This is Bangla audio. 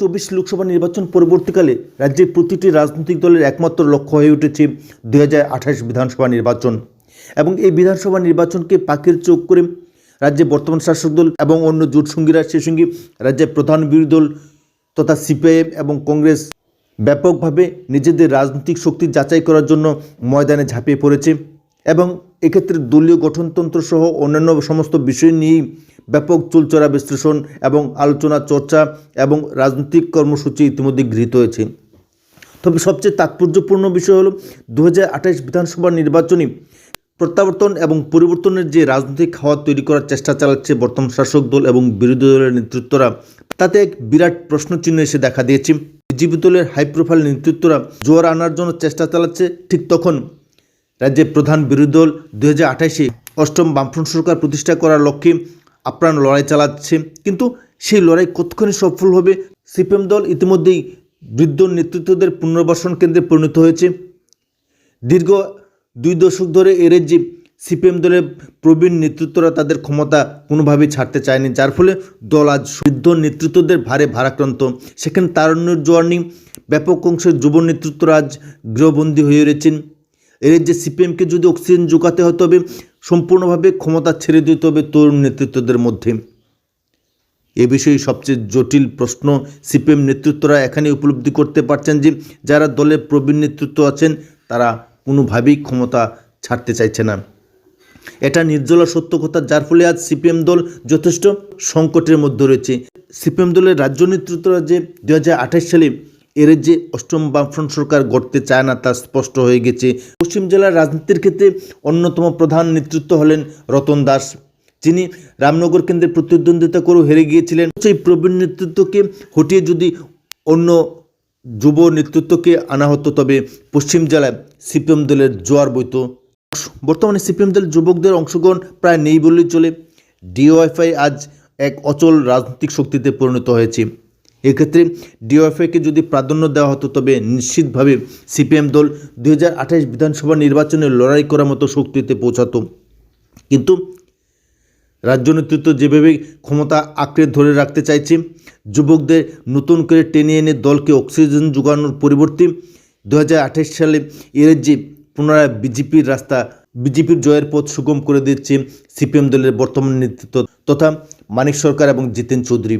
চব্বিশ লোকসভা নির্বাচন পরবর্তীকালে রাজ্যের প্রতিটি রাজনৈতিক দলের একমাত্র লক্ষ্য হয়ে উঠেছে দুই হাজার আঠাশ বিধানসভা নির্বাচন। এবং এই বিধানসভা নির্বাচনকে পাখির চোখ করে রাজ্যের বর্তমান শাসক দল এবং অন্য জোট সঙ্গীরা সেই সঙ্গে রাজ্যের প্রধান বিরোধী দল তথা সিপিআইএম এবং কংগ্রেস ব্যাপকভাবে নিজেদের রাজনৈতিক শক্তি যাচাই করার জন্য ময়দানে ঝাঁপিয়ে পড়েছে। এবং এক্ষেত্রে দলীয় গঠনতন্ত্র সহ অন্যান্য সমস্ত বিষয় নিয়েই ব্যাপক চুলচরা বিশ্লেষণ এবং আলোচনা, চর্চা এবং রাজনৈতিক কর্মসূচি ইতিমধ্যে গৃহীত হয়েছে। তবে সবচেয়ে তাৎপর্যপূর্ণ বিষয় হলো দু বিধানসভা নির্বাচনী প্রত্যাবর্তন এবং পরিবর্তনের যে রাজনৈতিক খাওয়া তৈরি করার চেষ্টা চালাচ্ছে বর্তমান শাসক দল এবং বিরোধী দলের নেতৃত্বরা, তাতে এক বিরাট প্রশ্নচিহ্ন এসে দেখা দিয়েছে। বিজেপি দলের হাই প্রোফাইল নেতৃত্বরা জোয়ার আনার জন্য চেষ্টা চালাচ্ছে। ঠিক তখন রাজ্যের প্রধান বিরোধী দল দু হাজার অষ্টম বামফ্রন্ট সরকার প্রতিষ্ঠা করার লক্ষ্যে আপ্রাণ লড়াই চালাচ্ছে। কিন্তু সেই লড়াই কতক্ষণে সফল হবে, সিপিএম দল ইতিমধ্যেই বৃদ্ধ নেতৃত্বদের পুনর্বাসন কেন্দ্রে পরিণত হয়েছে। দীর্ঘ দুই দশক ধরে এর যে সিপিএম দলের প্রবীণ নেতৃত্বরা তাদের ক্ষমতা কোনোভাবেই ছাড়তে চায়নি, যার ফলে দল আজ বৃদ্ধ নেতৃত্বদের ভারে ভারাক্রান্ত। সেখানে তারুণ্যের জোয়ার নেই ব্যাপক অংশের যুব নেতৃত্বরা আজ গৃহবন্দী হয়ে রয়েছেন। এর যে সিপিএমকে যদি অক্সিজেন যোগাতে হয়, তবে সম্পূর্ণভাবে ক্ষমতা ছেড়ে দিতে হবে তরুণ নেতৃত্বদের মধ্যে। এ বিষয়ে সবচেয়ে জটিল প্রশ্ন, সিপিএম নেতৃত্বরা এখানে উপলব্ধি করতে পারছেন যে, যারা দলের প্রবীণ নেতৃত্ব আছেন, তারা কোনোভাবেই ক্ষমতা ছাড়তে চাইছে না। এটা নির্জলা সত্য কথা, যার ফলে আজ সিপিএম দল যথেষ্ট সংকটের মধ্যে রয়েছে। সিপিএম দলের রাজ্য নেতৃত্বরা যে দু হাজার আঠাশ সালে এর যে অষ্টম বামফ্রন্ট সরকার গড়তে চায় না তা স্পষ্ট হয়ে গেছে। পশ্চিম জেলার রাজনীতির ক্ষেত্রে অন্যতম প্রধান নেতৃত্ব হলেন রতন দাস। যিনি রামনগর কেন্দ্রে প্রতিদ্বন্দ্বিতা করেও হেরে গিয়েছিলেন। সেই প্রবীণ নেতৃত্বকে হটিয়ে যদি অন্য যুব নেতৃত্বকে আনা হতো, তবে পশ্চিম জেলায় সিপিএম দলের জোয়ার বইত। বর্তমানে সিপিএম দলের যুবকদের অংশগ্রহণ প্রায় নেই বললেই চলে। ডিওএফআই আজ এক অচল রাজনৈতিক শক্তিতে পরিণত হয়েছে। এক্ষেত্রে ডিওএফআইকে যদি প্রাধান্য দেওয়া হতো, তবে নিশ্চিতভাবে সিপিএম দল দুই বিধানসভা নির্বাচনে লড়াই করার মতো শক্তিতে পৌঁছাতো। কিন্তু রাজ্য নেতৃত্ব যেভাবে ক্ষমতা আঁকড়ে ধরে রাখতে চাইছে, যুবকদের নতুন করে টেনে এনে দলকে অক্সিজেন যোগানোর পরিবর্তে দু হাজার আঠাশ সালে এর যে পুনরায় বিজেপির রাস্তা, বিজেপির জয়ের পথ সুগম করে দিচ্ছে সিপিএম দলের বর্তমান নেতৃত্ব তথা মানিক সরকার এবং জিতেন চৌধুরী।